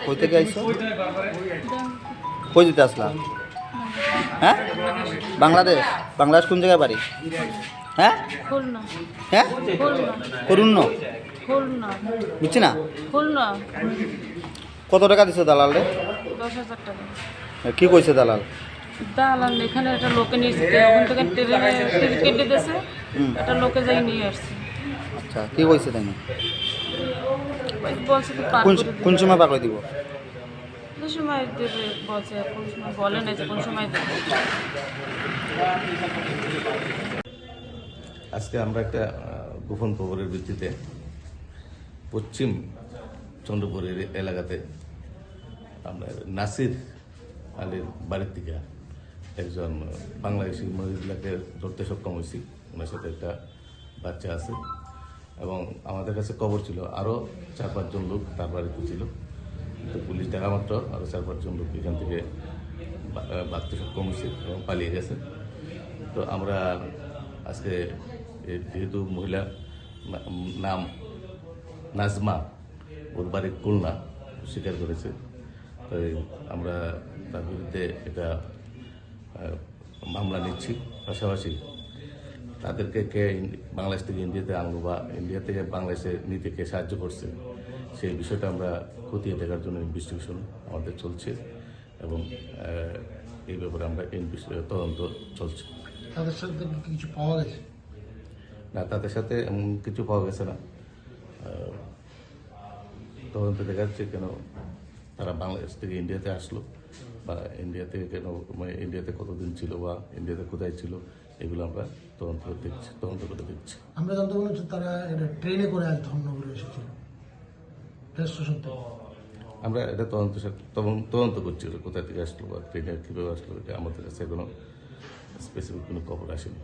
কই থেকে আইছো কই দিতে আসলা হ্যাঁ বাংলাদেশ বাংলাদেশ কোন জায়গায় বাড়ি হ্যাঁ হ্যাঁ করুন বুঝছি না কত টাকা দিছে দালাল রে দশ হাজার টাকা। কি কইছে দালাল? দালাল এখানে একটা লোকে নিয়েছে ওখান থেকে ট্রেনে টিকিট কেটে দিয়েছে একটা লোকে যাই নিয়ে আসছে। আচ্ছা কি কইছে তাই বলছে তো পার কোন করে কোন সময় পাক দিব? দিবে। সময় দেবে বলছে কোন সময় বলে না যে কোন সময় দেবে। আজকে আমরা একটা গোপন খবরের ভিত্তিতে পশ্চিম চন্দ্রপুরের এলাকাতে আমরা নাসির আলীর বাড়ির থেকে একজন বাংলাদেশি মহিলাকে ধরতে সক্ষম হয়েছি। ওনার সাথে একটা বাচ্চা আছে এবং আমাদের কাছে খবর ছিল। আরও চার পাঁচজন লোক তার বাড়িতে ছিল। তো পুলিশ দেখা মাত্র আরও চার পাঁচজন লোক এখান থেকে বাঁচতে সক্ষম হয়েছে এবং পালিয়ে গেছে। তো আমরা আজকে যেহেতু মহিলা নাম নাজমা, ওর বাড়ির খুলনা, স্বীকার করেছে। আমরা তার বিরুদ্ধে এটা মামলা নিচ্ছি। পাশাপাশি তাদেরকে কে বাংলাদেশ থেকে ইন্ডিয়াতে আনলো বা ইন্ডিয়া থেকে বাংলাদেশে নিতে কে সাহায্য করছে সেই বিষয়টা আমরা খতিয়ে দেখার জন্য ইনভেস্টিগেশন আমাদের চলছে এবং এই ব্যাপারে আমরা তদন্ত চলছে। তাদের সাথে কিছু পাওয়া গেছে? না তাদের সাথে এমন কিছু পাওয়া গেছে না। তদন্ত দেখা যাচ্ছে কেন? তারা বাংলাদেশ থেকে ইন্ডিয়াতে আসলো। বা ইন্ডিয়াতে কেন মানে ইন্ডিয়াতে কতদিন ছিল বা ইন্ডিয়াতে কোথায় ছিল এগুলো আমরা তদন্ত করে দেখছি তদন্ত করে দেখছি। আমরা জানতে পারলাম যে তারা এটা ট্রেনে করে আজ ধর্মনগরে এসেছিল। স্টেশন আমরা এটা তদন্ত তদন্ত করছি ওরা কোথা থেকে আসলো বা ট্রেনে কীভাবে আসলো এটা আমাদের কাছে কোনো স্পেসিফিক কোনো খবর আসেনি।